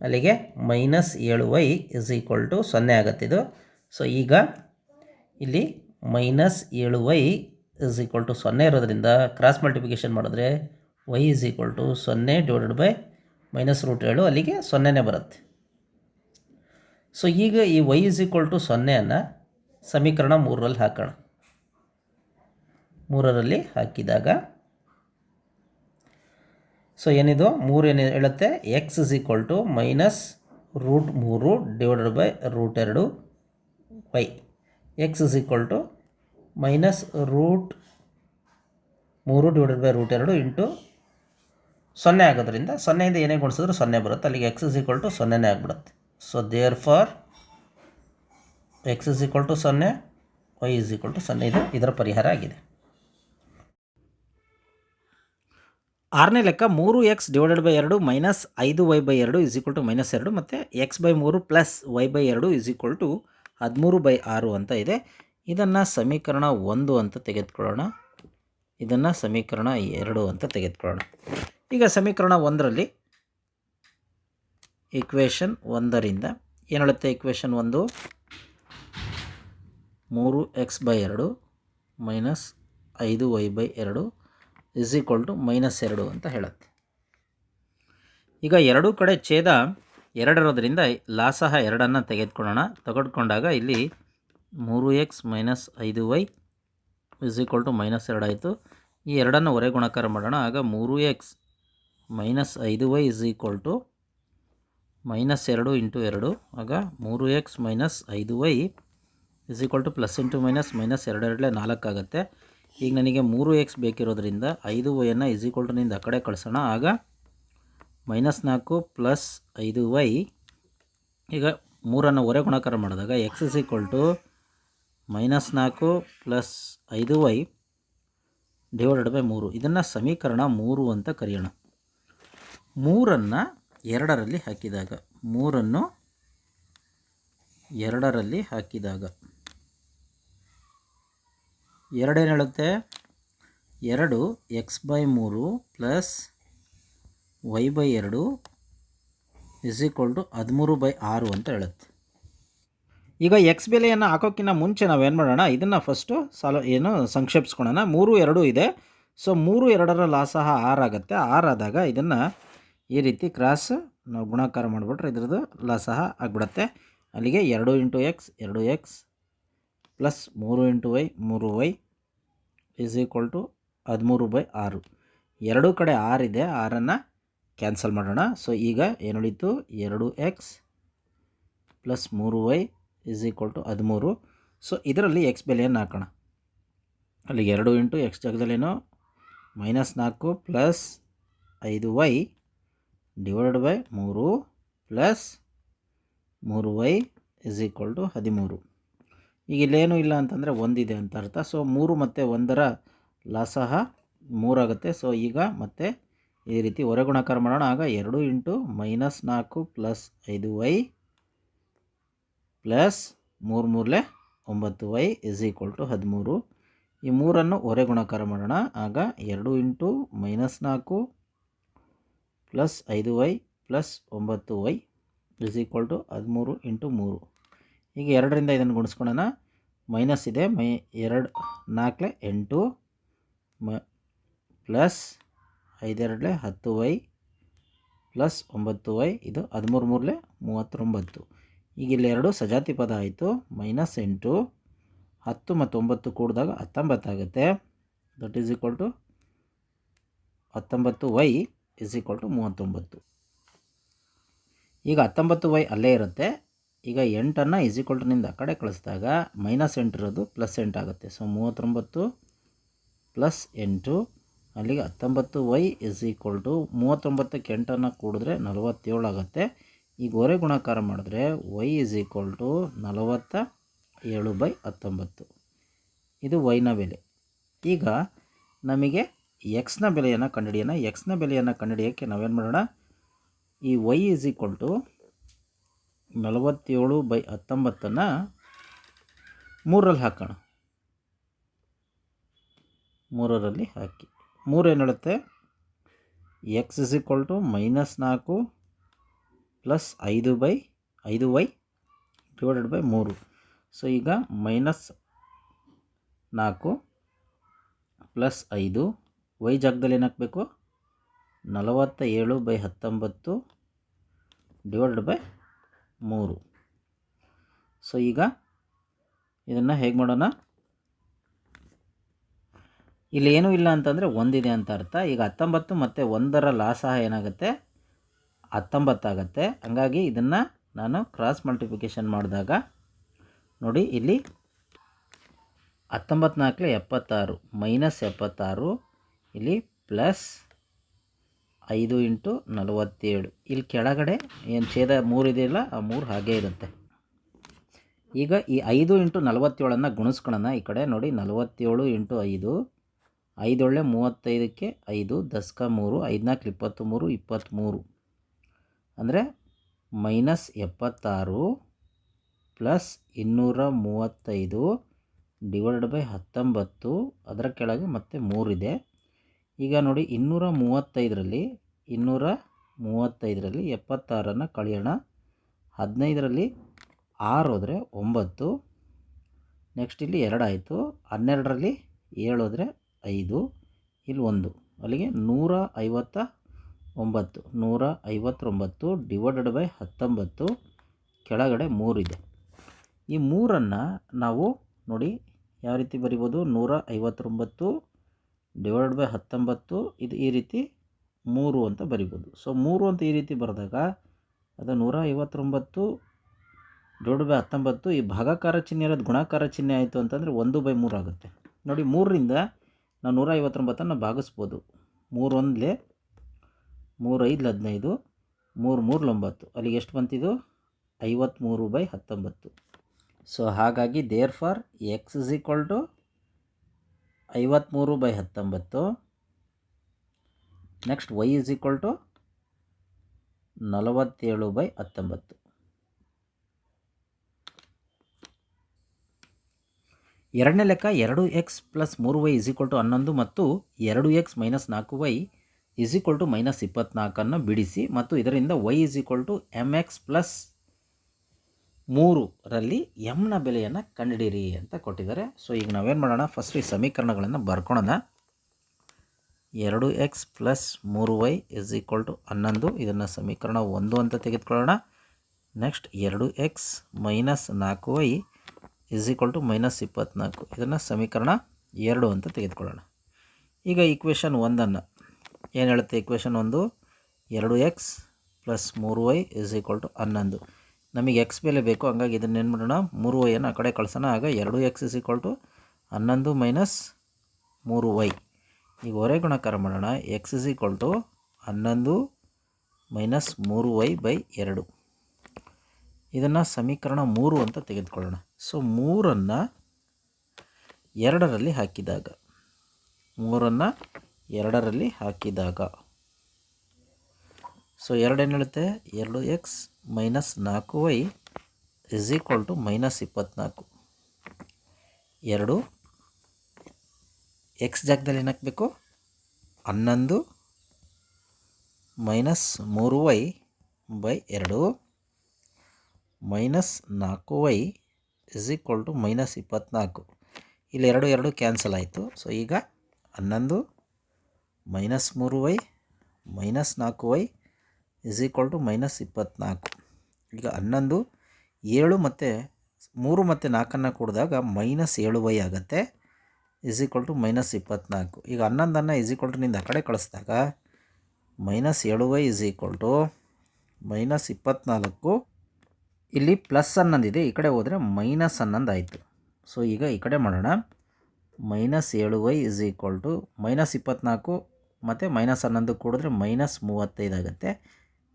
ಅಲ್ಲಿಗೆ ಮೈನಸ್ ಏಳು ವೈ ಇಸ್ ಈಕ್ವಲ್ ಟು ಸೊನ್ನೆ ಆಗತ್ತಿದು ಸೊ ಈಗ ಇಲ್ಲಿ ಮೈನಸ್ ಏಳು ವೈ ಇಸ್ ಈಕ್ವಲ್ ಟು ಸೊನ್ನೆ ಇರೋದ್ರಿಂದ ಕ್ರಾಸ್ ಮಲ್ಟಿಪ್ಲಿಕೇಶನ್ ಮಾಡಿದ್ರೆ ವೈ ಇಸ್ ಈಕ್ವಲ್ ಟು ಸೊನ್ನೆ ಡಿವೈಡೆಡ್ ಬೈ ಮೈನಸ್ ರೂಟ್ ಏಳು ಅಲ್ಲಿಗೆ ಸೊನ್ನೆನೇ ಬರುತ್ತೆ. ಸೊ ಈಗ ಈ ವೈ ಇಸ್ ಈಕ್ವಲ್ ಟು ಸೊನ್ನೆಯನ್ನು ಸಮೀಕರಣ ಮೂರರಲ್ಲಿ ಹಾಕೋಣ. ಮೂರರಲ್ಲಿ ಹಾಕಿದಾಗ ಸೊ ಏನಿದು? ಮೂರು ಏನು ಹೇಳುತ್ತೆ? X is equal to minus root ಮೂರು ಡಿವೈಡೆಡ್ ಬೈ ರೂಟ್ ಎರಡು y x is equal to minus root ಮೂರು ಡಿವೈಡೆಡ್ ಬೈ ರೂಟ್ ಎರಡು ಇಂಟು ಸೊನ್ನೆ ಆಗೋದ್ರಿಂದ ಸೊನ್ನೆಯಿಂದ ಏನೇ ಗುಣಿಸಿದ್ರು ಸೊನ್ನೆ ಬರುತ್ತೆ. ಅಲ್ಲಿಗೆ ಎಕ್ಸ್ ಇಸ್ ಈಕ್ವಲ್ ಟು ಸೊನ್ನೆನೇ ಆಗಿಬಿಡುತ್ತೆ. So therefore x is equal to ಸೊನ್ನೆ ವೈ ಇಸ್ ಈಕ್ವಲ್ ಟು ಸೊನ್ನೆ. ಇದು ಇದರ ಪರಿಹಾರ ಆಗಿದೆ. ಆರನೇ ಲೆಕ್ಕ ಮೂರು ಎಕ್ಸ್ ಡಿವೈಡೆಡ್ ಬೈ ಎರಡು ಮೈನಸ್ ಐದು ವೈ ಬೈ ಎರಡು ಇಸ್ ಈಕ್ವಲ್ ಟು ಮೈನಸ್ ಎರಡು ಮತ್ತು ಎಕ್ಸ್ ಬೈ ಮೂರು ಪ್ಲಸ್ ವೈ ಬೈ ಎರಡು ಇಸ್ ಈಕ್ವಲ್ ಟು ಹದಿಮೂರು ಬೈ ಆರು ಅಂತ ಇದೆ. ಇದನ್ನು ಸಮೀಕರಣ ಒಂದು ಅಂತ ತೆಗೆದುಕೊಳ್ಳೋಣ. ಇದನ್ನು ಸಮೀಕರಣ ಎರಡು ಅಂತ ತೆಗೆದುಕೊಳ್ಳೋಣ. ಈಗ ಸಮೀಕರಣ ಒಂದರಲ್ಲಿ ಇಕ್ವೇಷನ್ ಒಂದರಿಂದ ಏನು ಹೇಳುತ್ತೆ ಇಕ್ವೇಷನ್ ಒಂದು? ಮೂರು ಎಕ್ಸ್ ಬೈ ಎರಡು ಮೈನಸ್ ಐದು ವೈ ಬೈ ಎರಡು ಇಸ್ ಈಕ್ವಲ್ ಟು ಮೈನಸ್ ಎರಡು ಅಂತ ಹೇಳುತ್ತೆ. ಈಗ ಎರಡೂ ಕಡೆ ಛೇದ ಎರಡಿರೋದ್ರಿಂದ ಲಾಸಹ ಎರಡನ್ನು ತೆಗೆದುಕೊಳ್ಳೋಣ. ತೆಗೆದುಕೊಂಡಾಗ ಇಲ್ಲಿ ಮೂರು ಎಕ್ಸ್ ಮೈನಸ್ ಐದು y is equal to minus ಎರಡು ಆಯಿತು. ಈ ಎರಡನ್ನು ಹೊರೆ ಗುಣಕಾರ ಮಾಡೋಣ. ಆಗ ಮೂರು ಎಕ್ಸ್ ಮೈನಸ್ ಐದು y is equal to minus ಎರಡು ಇಂಟು ಎರಡು. ಆಗ ಮೂರು ಎಕ್ಸ್ ಮೈನಸ್ ಐದು y is equal to plus into minus minus ಎರಡೆರಡಲೆ ನಾಲ್ಕು ಆಗುತ್ತೆ. ಈಗ ನನಗೆ ಮೂರು ಎಕ್ಸ್ ಬೇಕಿರೋದ್ರಿಂದ ಐದು ವೈಯನ್ನು ಇಸ್ ಈಕ್ವಲ್ ಟು ನಿಂದ ಆ ಕಡೆ ಕಳಿಸೋಣ. ಆಗ ಮೈನಸ್ ನಾಲ್ಕು ಪ್ಲಸ್ ಐದು ವೈ. ಈಗ ಮೂರನ್ನು ಹೊರೆ ಗುಣಾಕಾರ ಮಾಡಿದಾಗ x is equal to minus ನಾಲ್ಕು ಪ್ಲಸ್ ಐದು ವೈ ಡಿವೈಡೆಡ್ ಬೈ ಮೂರು. ಇದನ್ನು ಸಮೀಕರಣ ಮೂರು ಅಂತ ಕರೆಯೋಣ. ಮೂರನ್ನು ಎರಡರಲ್ಲಿ ಹಾಕಿದಾಗ, ಮೂರನ್ನು ಎರಡರಲ್ಲಿ ಹಾಕಿದಾಗ. ಎರಡೇನು ಹೇಳುತ್ತೆ? ಎರಡು ಎಕ್ಸ್ ಬೈ ಮೂರು ಪ್ಲಸ್ ವೈ ಬೈ ಎರಡು ಇಸ್ ಈಕ್ವಲ್ ಟು ಹದಿಮೂರು ಬೈ ಆರು ಅಂತ ಹೇಳುತ್ತೆ. ಈಗ ಎಕ್ಸ್ ಬೆಲೆಯನ್ನು ಹಾಕೋಕ್ಕಿಂತ ಮುಂಚೆ ನಾವೇನು ಮಾಡೋಣ? ಇದನ್ನು ಫಸ್ಟು ಸಾಲ ಏನು ಸಂಕ್ಷೇಪಿಸ್ಕೊಳ್ಳೋಣ ಮೂರು ಎರಡು ಇದೆ. ಸೊ ಮೂರು ಎರಡರ ಲಾಸಹ ಸಹ ಆಗುತ್ತೆ. ಆರಾದಾಗ ಇದನ್ನು ಈ ರೀತಿ ಕ್ರಾಸ್ ನಾವು ಗುಣಾಕಾರ ಮಾಡಿಬಿಟ್ರೆ ಇದ್ರದ್ದು ಲಸಹ ಆಗಿಬಿಡುತ್ತೆ. ಅಲ್ಲಿಗೆ ಎರಡು ಇಂಟು ಎಕ್ಸ್ ಎರಡು ಎಕ್ಸ್ ಪ್ಲಸ್ ಮೂರು ಇಂಟು ವೈ ಮೂರು ವೈ ಈಸ್ ಈಕ್ವಲ್ ಟು ಹದಿಮೂರು ಬೈ ಆರು. ಎರಡೂ ಕಡೆ ಆರಿದೆ ಆರನ್ನು ಕ್ಯಾನ್ಸಲ್ ಮಾಡೋಣ. ಸೊ ಈಗ ಏನು ಉಳಿತು? ಎರಡು ಎಕ್ಸ್ ಪ್ಲಸ್ ಮೂರು ವೈ ಇಸ್ ಈಕ್ವಲ್ ಟು ಹದಿಮೂರು. ಸೊ ಇದರಲ್ಲಿ ಎಕ್ಸ್ ಬೆಲೆಯನ್ನು ಹಾಕೋಣ? ಅಲ್ಲಿಗೆ ಎರಡು ಇಂಟು ಎಕ್ಸ್ ಜಾಗದಲ್ಲೇನೋ ಮೈನಸ್ ನಾಲ್ಕು ಪ್ಲಸ್ ಐದು ವೈ ಡಿವೈಡ್ ಬೈ ಮೂರು ಪ್ಲಸ್ ಮೂರು ವೈ ಇಸ್ ಈಕ್ವಲ್ ಟು ಹದಿಮೂರು. ಈಗ ಇಲ್ಲೇನು ಇಲ್ಲ ಅಂತಂದರೆ ಒಂದಿದೆ ಅಂತ ಅರ್ಥ. ಸೊ ಮೂರು ಮತ್ತು ಒಂದರ ಲಾಸಹ ಮೂರಾಗುತ್ತೆ ಸೊ ಈಗ ಮತ್ತೆ ಈ ರೀತಿ ಹೊರೆ ಗುಣಾಕಾರ ಮಾಡೋಣ. ಆಗ ಎರಡು ಇಂಟು ಮೈನಸ್ ನಾಲ್ಕು ಪ್ಲಸ್ ಐದು ವೈ ಪ್ಲಸ್ ಮೂರು ಮೂರಲೆ ಒಂಬತ್ತು ವೈ ಇಸ್ ಈಕ್ವಲ್ ಟು ಹದಿಮೂರು. ಈ ಮೂರನ್ನು ಹೊರೆ ಗುಣಾಕಾರ ಮಾಡೋಣ. ಆಗ ಎರಡು ಇಂಟು ಮೈನಸ್ ನಾಲ್ಕು ಪ್ಲಸ್ ಐದು ವೈ ಪ್ಲಸ್ ಒಂಬತ್ತು ವೈ ಇಸ್ ಈಕ್ವಲ್ ಟು ಹದಿಮೂರು ಇಂಟು ಮೂರು ಈಗ ಎರಡರಿಂದ ಇದನ್ನು ಗುಣಿಸ್ಕೊಳ್ಳೋಣ ಮೈನಸ್ ಇದೆ, ಮೈ ಎರಡು ನಾಲ್ಕಲೆ ಎಂಟು, ಮ ಪ್ಲಸ್ ಐದೆರಡಲೆ ಹತ್ತು ವೈ ಪ್ಲಸ್ ಒಂಬತ್ತು ವೈ ಇದು ಹದಿಮೂರು ಮೂರಲೆ ಮೂವತ್ತೊಂಬತ್ತು. ಈಗ ಇಲ್ಲಿ ಎರಡು ಸಜಾತಿ ಪದ ಆಯಿತು. ಮೈನಸ್ ಎಂಟು, ಹತ್ತು ಮತ್ತು ಒಂಬತ್ತು ಕೂಡಿದಾಗ ಹತ್ತೊಂಬತ್ತಾಗುತ್ತೆ. ದಟ್ ಈಸ್ ಈಕ್ವಲ್ ಟು ಹತ್ತೊಂಬತ್ತು ವೈ ಇಸ್ ಈಕ್ವಲ್ ಟು ಮೂವತ್ತೊಂಬತ್ತು. ಈಗ ಹತ್ತೊಂಬತ್ತು ವೈ ಅಲ್ಲೇ ಇರುತ್ತೆ. ಈಗ ಎಂಟನ್ನು ಇಸ್ ಈಕ್ವಲ್ ಟುನಿಂದ ಆ ಕಡೆ ಕಳಿಸಿದಾಗ ಮೈನಸ್ ಎಂಟಿರೋದು ಪ್ಲಸ್ ಎಂಟು ಆಗುತ್ತೆ. ಸೊ ಮೂವತ್ತೊಂಬತ್ತು ಪ್ಲಸ್ ಎಂಟು, ಅಲ್ಲಿಗೆ ಹತ್ತೊಂಬತ್ತು ವೈ ಇಸ್ ಈಕ್ವಲ್ ಟು ಮೂವತ್ತೊಂಬತ್ತಕ್ಕೆ ಎಂಟನ್ನು ಕೂಡಿದ್ರೆ ನಲವತ್ತೇಳು ಆಗುತ್ತೆ. ಈಗ ಹೊರೆ ಗುಣಾಕಾರ ಮಾಡಿದ್ರೆ ವೈ ಇಸ್ ಈಕ್ವಲ್ ಟು ನಲವತ್ತ ಏಳು ಬೈ ಹತ್ತೊಂಬತ್ತು. ಇದು ವೈನ ಬೆಲೆ. ಈಗ ನಮಗೆ ಎಕ್ಸ್ನ ಬೆಲೆಯನ್ನು ಕಂಡುಹಿಡಿಯೋಣ. ಎಕ್ಸ್ನ ಬೆಲೆಯನ್ನು ಕಂಡುಹಿಡಿಯೋಕ್ಕೆ ನಾವೇನು ಮಾಡೋಣ? ಈ ವೈ ಇಸ್ ಈಕ್ವಲ್ ಟು ನಲವತ್ತೇಳು ಬೈ ಹತ್ತೊಂಬತ್ತನ್ನು ಮೂರರಲ್ಲಿ ಹಾಕೋಣ. ಮೂರರಲ್ಲಿ ಹಾಕಿ. ಮೂರು ಏನು ಹೇಳುತ್ತೆ x is equal to minus ನಾಲ್ಕು ಪ್ಲಸ್ ಐದು ಬೈ ಐದು ವೈ ಡಿವೈಡೆಡ್ ಬೈ ಮೂರು. ಸೊ ಈಗ ಮೈನಸ್ ನಾಲ್ಕು ಪ್ಲಸ್ ಐದು ವೈ ಜಾಗದಲ್ಲಿ ಏನು ಹಾಕಬೇಕು? ನಲವತ್ತ ಏಳು ಬೈ ಹತ್ತೊಂಬತ್ತು ಡಿವೈಡ್ ಬೈ ಮೂರು. ಸೊ ಈಗ ಇದನ್ನು ಹೇಗೆ ಮಾಡೋಣ? ಇಲ್ಲಿ ಏನೂ ಇಲ್ಲ ಅಂತಂದರೆ ಒಂದಿದೆ ಅಂತ ಅರ್ಥ. ಈಗ ಹತ್ತೊಂಬತ್ತು ಮತ್ತು ಒಂದರ ಲಾಸಹ ಏನಾಗುತ್ತೆ? ಹತ್ತೊಂಬತ್ತಾಗತ್ತೆ ಹಂಗಾಗಿ ಇದನ್ನು ನಾನು ಕ್ರಾಸ್ ಮಲ್ಟಿಪ್ಲಿಕೇಶನ್ ಮಾಡಿದಾಗ ನೋಡಿ, ಇಲ್ಲಿ ಹತ್ತೊಂಬತ್ತು ನಾಲ್ಕಲೆ ಎಪ್ಪತ್ತಾರು ಮೈನಸ್ ಎಪ್ಪತ್ತಾರು ಇಲ್ಲಿ ಪ್ಲಸ್ ಐದು ಇಂಟು ನಲವತ್ತೇಳು. ಇಲ್ಲಿ ಕೆಳಗಡೆ ಏನು ಛೇದ ಮೂರು ಇದೆಯಲ್ಲ ಆ ಮೂರು ಹಾಗೇ ಇರುತ್ತೆ. ಈಗ ಈ ಐದು ಇಂಟು ನಲವತ್ತೇಳನ್ನು ಗುಣಿಸ್ಕೊಳ್ಳೋಣ. ಈ ಕಡೆ ನೋಡಿ, ನಲವತ್ತೇಳು ಇಂಟು ಐದು ಐದೊಳ್ಳೆ ಮೂವತ್ತೈದಕ್ಕೆ ಐದು, ದಸ್ಕ ಮೂರು, ಐದ್ನಾಲ್ಕು ಇಪ್ಪತ್ತ್ಮೂರು ಇಪ್ಪತ್ತ್ಮೂರು ಅಂದರೆ ಮೈನಸ್ ಎಪ್ಪತ್ತಾರು ಪ್ಲಸ್ ಇನ್ನೂರ ಮೂವತ್ತೈದು ಡಿವೈಡ್ ಬೈ ಹತ್ತೊಂಬತ್ತು. ಅದರ ಕೆಳಗೆ ಮತ್ತೆ ಮೂರಿದೆ ಈಗ ನೋಡಿ ಇನ್ನೂರ ಮೂವತ್ತೈದರಲ್ಲಿ ಇನ್ನೂರ ಮೂವತ್ತೈದರಲ್ಲಿ ಎಪ್ಪತ್ತಾರನ್ನು ಕಳೆಯೋಣ. ಹದಿನೈದರಲ್ಲಿ ಆರು ಹೋದರೆ ಒಂಬತ್ತು ನೆಕ್ಸ್ಟ್ ಇಲ್ಲಿ ಎರಡಾಯಿತು ಹನ್ನೆರಡರಲ್ಲಿ ಏಳು ಹೋದರೆ ಐದು, ಇಲ್ಲಿ ಒಂದು. ಅಲ್ಲಿಗೆ ನೂರ ಐವತ್ತ ಒಂಬತ್ತು, ನೂರ ಐವತ್ತೊಂಬತ್ತು ಡಿವೈಡೆಡ್ ಬೈ ಹತ್ತೊಂಬತ್ತು, ಕೆಳಗಡೆ ಮೂರಿದೆ ಈ ಮೂರನ್ನು ನಾವು ನೋಡಿ ಯಾವ ರೀತಿ ಬರಿಬೋದು? ನೂರ ಐವತ್ತೊಂಬತ್ತು ಡಿವೈಡ್ ಬೈ ಹತ್ತೊಂಬತ್ತು ಇದು ಈ ರೀತಿ ಮೂರು ಅಂತ ಬರಿಬೋದು. ಸೊ ಮೂರು ಅಂತ ಈ ರೀತಿ ಬರೆದಾಗ ಅದು ನೂರ ಐವತ್ತೊಂಬತ್ತು ಡಿವೈಡ್ ಬೈ ಹತ್ತೊಂಬತ್ತು ಈ ಭಾಗಾಕಾರ ಚಿಹ್ನೆ ಇರೋದು ಗುಣಾಕಾರ ಚಿಹ್ನೆ ಆಯಿತು ಅಂತಂದರೆ ಒಂದು ಬೈ ಮೂರು ಆಗುತ್ತೆ. ನೋಡಿ, ಮೂರರಿಂದ ನಾವು ನೂರ ಐವತ್ತೊಂಬತ್ತನ್ನು ಭಾಗಿಸ್ಬೋದು. ಮೂರು ಒಂದಲೇ ಮೂರು ಐದು ಹದಿನೈದು, ಮೂರು ಮೂರು ಒಂಬತ್ತು. ಅಲ್ಲಿಗೆ ಎಷ್ಟು ಬಂತಿದು? ಐವತ್ತ್ಮೂರು ಬೈ ಹತ್ತೊಂಬತ್ತು. ಸೊ ಹಾಗಾಗಿ therefore x is equal to ಐವತ್ತ್ಮೂರು by ಹತ್ತೊಂಬತ್ತು. Next y is equal to ನಲವತ್ತೇಳು ಬೈ ಹತ್ತೊಂಬತ್ತು. ಎರಡನೇ ಲೆಕ್ಕ ಎರಡು ಎಕ್ಸ್ ಪ್ಲಸ್ ಮೂರು ವೈ ಇಸ್ ಈಕ್ವಲ್ ಟು ಹನ್ನೊಂದು ಮತ್ತು ಎರಡು ಎಕ್ಸ್ ಮೈನಸ್ ನಾಲ್ಕು y is equal to minus ಇಪ್ಪತ್ತ್ನಾಲ್ಕನ್ನು ಬಿಡಿಸಿ ಮತ್ತು ಇದರಿಂದ y is equal to m x plus ಮೂರರಲ್ಲಿ ಎಮ್ನ ಬೆಲೆಯನ್ನು ಕಂಡುಹಿಡಿಯಿರಿ ಅಂತ ಕೊಟ್ಟಿದ್ದಾರೆ. ಸೊ ಈಗ ನಾವೇನು ಮಾಡೋಣ? ಫಸ್ಟ್ ಈ ಸಮೀಕರಣಗಳನ್ನು ಬರ್ಕೊಳೋಣ. ಎರಡು ಎಕ್ಸ್ ಪ್ಲಸ್ ಮೂರು ವೈ ಇಸ್ ಈಕ್ವಲ್ ಟು ಹನ್ನೊಂದು. ಇದನ್ನು ಸಮೀಕರಣ ಒಂದು ಅಂತ ತೆಗೆದುಕೊಳ್ಳೋಣ. ನೆಕ್ಸ್ಟ್ ಎರಡು ಎಕ್ಸ್ ಮೈನಸ್ ನಾಲ್ಕು y is equal to minus ಇಪ್ಪತ್ತ್ನಾಲ್ಕು ಇದನ್ನು ಸಮೀಕರಣ ಎರಡು ಅಂತ ತೆಗೆದುಕೊಳ್ಳೋಣ. ಈಗ ಈಕ್ವೇಷನ್ ಒಂದನ್ನು. ಏನು ಹೇಳುತ್ತೆ ಈಕ್ವೇಷನ್ ಒಂದು? ಎರಡು ಎಕ್ಸ್ ಪ್ಲಸ್ ಮೂರು ವೈ ಇಸ್ ಈಕ್ವಲ್ ಟು ಹನ್ನೊಂದು. ನಮಗೆ ಎಕ್ಸ್ ಬೆಲೆ ಬೇಕು, ಹಂಗಾಗಿ ಇದನ್ನು ಏನು ಮಾಡೋಣ, ಮೂರು ವೈಯನ್ನು ಆ ಕಡೆ ಕಳ್ಸೋಣ. ಆಗ ಎರಡು ಎಕ್ಸ್ ಇಸ್ ಈಕ್ವಲ್ ಟು ಹನ್ನೊಂದು ಮೈನಸ್ ಮೂರು ವೈ ಈಗ ಹೊರೆ ಗುಣಾಕಾರ ಮಾಡೋಣ. ಎಕ್ಸ್ ಇಸ್ ಈಕ್ವಲ್ ಟು ಹನ್ನೊಂದು ಮೈನಸ್ ಮೂರು ವೈ ಬೈ ಎರಡು. ಇದನ್ನು ಸಮೀಕರಣ ಮೂರು ಅಂತ ತೆಗೆದುಕೊಳ್ಳೋಣ. ಸೊ ಮೂರನ್ನು ಎರಡರಲ್ಲಿ ಹಾಕಿದಾಗ, ಮೂರನ್ನು ಎರಡರಲ್ಲಿ ಹಾಕಿದಾಗ. ಸೊ ಎರಡೇನು ಹೇಳುತ್ತೆ? ಎರಡು ಎಕ್ಸ್ ಮೈನಸ್ ನಾಲ್ಕು y is equal to minus ಇಪ್ಪತ್ತ್ನಾಲ್ಕು ಎರಡು ಎಕ್ಸ್ ಜಾಗದಲ್ಲಿ ಏನು ಹಾಕಬೇಕು ಹನ್ನೊಂದು ಮೈನಸ್ ಮೂರು ವೈ ಬೈ ಎರಡು ಮೈನಸ್ ನಾಲ್ಕು y is equal to minus ಇಪ್ಪತ್ತ್ನಾಲ್ಕು ಇಲ್ಲಿ ಎರಡು ಎರಡು ಕ್ಯಾನ್ಸಲ್ ಆಯಿತು. ಸೊ ಈಗ ಹನ್ನೊಂದು ಮೈನಸ್ ಮೂರು ವೈ ಮೈನಸ್ ನಾಲ್ಕು y is equal to minus ಇಪ್ಪತ್ತ್ನಾಲ್ಕು ಈಗ ಹನ್ನೊಂದು, ಏಳು ಮತ್ತು ಮೂರು ಮತ್ತು ನಾಲ್ಕನ್ನು ಕೂಡಿದಾಗ ಮೈನಸ್ ಏಳು ವೈ ಆಗುತ್ತೆ. ಇಸ್ ಈಕ್ವಲ್ ಟು ಮೈನಸ್ ಇಪ್ಪತ್ತ್ನಾಲ್ಕು ಈಗ ಹನ್ನೊಂದನ್ನು ಇಸ್ ಈಕ್ವಲ್ ಟು ನಿಂದ ಆ ಕಡೆ ಕಳಿಸಿದಾಗ ಮೈನಸ್ ಏಳು y is equal to minus ಇಪ್ಪತ್ತ್ನಾಲ್ಕು ಇಲ್ಲಿ ಪ್ಲಸ್ ಹನ್ನೊಂದಿದೆ ಈ ಕಡೆ ಹೋದರೆ ಮೈನಸ್ ಹನ್ನೊಂದು ಆಯಿತು. ಸೊ ಈಗ ಈ ಕಡೆ ಮಾಡೋಣ. ಮೈನಸ್ ಏಳು y is equal to minus ಇಪ್ಪತ್ತ್ನಾಲ್ಕು ಮತ್ತು ಮೈನಸ್ ಹನ್ನೊಂದು ಕೂಡಿದ್ರೆ ಮೈನಸ್ ಮೂವತ್ತೈದು ಆಗುತ್ತೆ.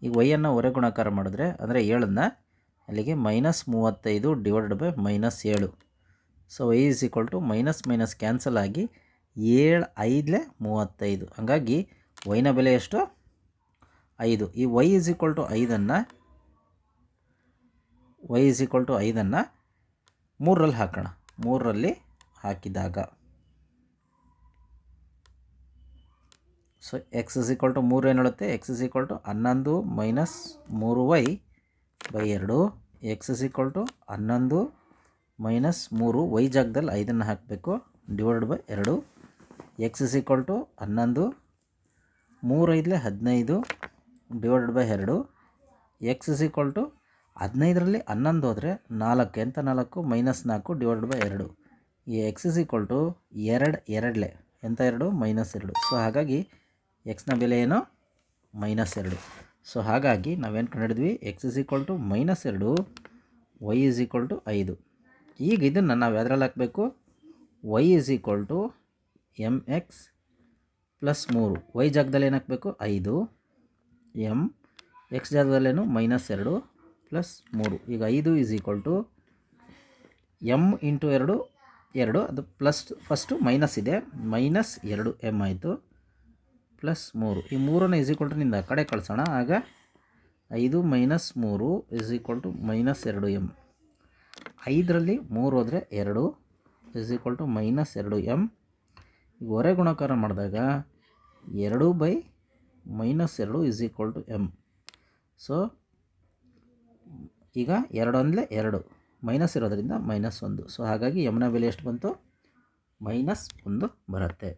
ಈಗ ವೈಯನ್ನು ಹೊರೆ ಗುಣಾಕಾರ ಮಾಡಿದ್ರೆ, ಅಂದರೆ ಏಳನ್ನು ಅಲ್ಲಿಗೆ ಮೈನಸ್ ಮೂವತ್ತೈದು ಡಿವೈಡೆಡ್ ಬೈ ಮೈನಸ್ ಏಳು. So y is equal to minus minus cancel ಆಗಿ ಏಳು ಐದಲೇ ಮೂವತ್ತೈದು. ಹಾಗಾಗಿ ವೈನ ಬೆಲೆ ಎಷ್ಟು? ಐದು. ಈ ವೈ ಇಸ್ ಈಕ್ವಲ್ ಟು ಐದನ್ನು ವೈ ಇಸ್ ಈಕ್ವಲ್ ಟು ಐದನ್ನು ಮೂರರಲ್ಲಿ ಹಾಕೋಣ. ಮೂರರಲ್ಲಿ ಹಾಕಿದಾಗ. So x is equal to ಮೂರು ಏನು ಹೇಳುತ್ತೆ ಎಕ್ಸ್ ಇಸ್ ಈಕ್ವಲ್ ಟು ಹನ್ನೊಂದು ಮೈನಸ್ ಮೂರು ವೈ ಬೈ ಎರಡು. ಎಕ್ಸ್ ಇಸ್ ಈಕ್ವಲ್ ಟು ಹನ್ನೊಂದು ಮೈನಸ್ ಮೂರು ವೈ ಜಾಗದಲ್ಲಿ ಐದನ್ನು ಹಾಕಬೇಕು. ಡಿವೈಡ್ ಬೈ ಎರಡು. ಎಕ್ಸ್ ಇಸ್ ಈಕ್ವಲ್ ಟು ಹನ್ನೊಂದು. ಮೂರು ಐದಲೇ ಹದಿನೈದು. ಡಿವೈಡ್ ಬೈ ಎರಡು. ಎಕ್ಸ್ ಇಸ್ ಈಕ್ವಲ್ ಟು ಹದಿನೈದರಲ್ಲಿ ಹನ್ನೊಂದು ಹೋದರೆ ನಾಲ್ಕು. ಎಂಥ ನಾಲ್ಕು? ಮೈನಸ್ ನಾಲ್ಕು ಡಿವೈಡ್ ಬೈ ಎರಡು. ಈ ಎಕ್ಸ್ ಇಸ್ ಈಕ್ವಲ್ ಟು ಎರಡು ಎರಡಲೆ. ಎಂಥ ಎರಡು? ಮೈನಸ್ ಎರಡು. ಸೊ ಹಾಗಾಗಿ ಎಕ್ಸ್ನ ಬೆಲೆ ಏನು? ಮೈನಸ್ ಎರಡು. ಸೊ ಹಾಗಾಗಿ ನಾವೇನು ಕಂಡುಹಿಡಿದ್ವಿ? X is equal to minus ಎರಡು ವೈ ಇಸ್ ಈಕ್ವಲ್ ಟು ಐದು. ಈಗ ಇದನ್ನು ನಾವು ಯಾವ್ದ್ರಲ್ಲಿ ಹಾಕಬೇಕು? Y is equal to m x plus ಮೂರು. ವೈ ಜಾಗದಲ್ಲಿ ಏನು ಹಾಕಬೇಕು? ಐದು. ಎಂ ಎಕ್ಸ್ ಜಾಗದಲ್ಲೇನು ಮೈನಸ್ ಎರಡು ಪ್ಲಸ್ ಮೂರು. ಈಗ ಐದು is equal to m into ಎರಡು ಎರಡು. ಅದು ಪ್ಲಸ್ ಫಸ್ಟು ಮೈನಸ್ ಇದೆ. ಮೈನಸ್ ಎರಡು ಎಂ ಆಯಿತು. ಪ್ಲಸ್ ಮೂರು. ಈ ಮೂರನ್ನು ಇಸ್ ಟು ನಿಂದ ಆ ಕಡೆ ಕಳಿಸೋಣ. ಆಗ ಐದು ಮೈನಸ್ ಮೂರು ಇಸ್ ಈಕ್ವಲ್ ಟು ಮೈನಸ್ ಎರಡು ಎಂ ಐದರಲ್ಲಿ ಮೂರು ಹೋದರೆ ಎರಡು ಇಸ್ ಈಕ್ವಲ್ ಟು ಮೈನಸ್ ಎರಡು ಎಂ ಈಗ ಹೊರೆ ಗುಣಾಕಾರ ಮಾಡಿದಾಗ ಎರಡು ಬೈ ಮೈನಸ್ ಎರಡು is equal to m so ಈಗ ಎರಡು ಅಂದರೆ ಎರಡು. ಮೈನಸ್ ಇರೋದರಿಂದ ಮೈನಸ್ ಒಂದು. ಸೊ ಹಾಗಾಗಿ ಎಮ್ನ ಬೆಲೆ ಎಷ್ಟು ಬಂತು? ಮೈನಸ್ ಒಂದು ಬರುತ್ತೆ.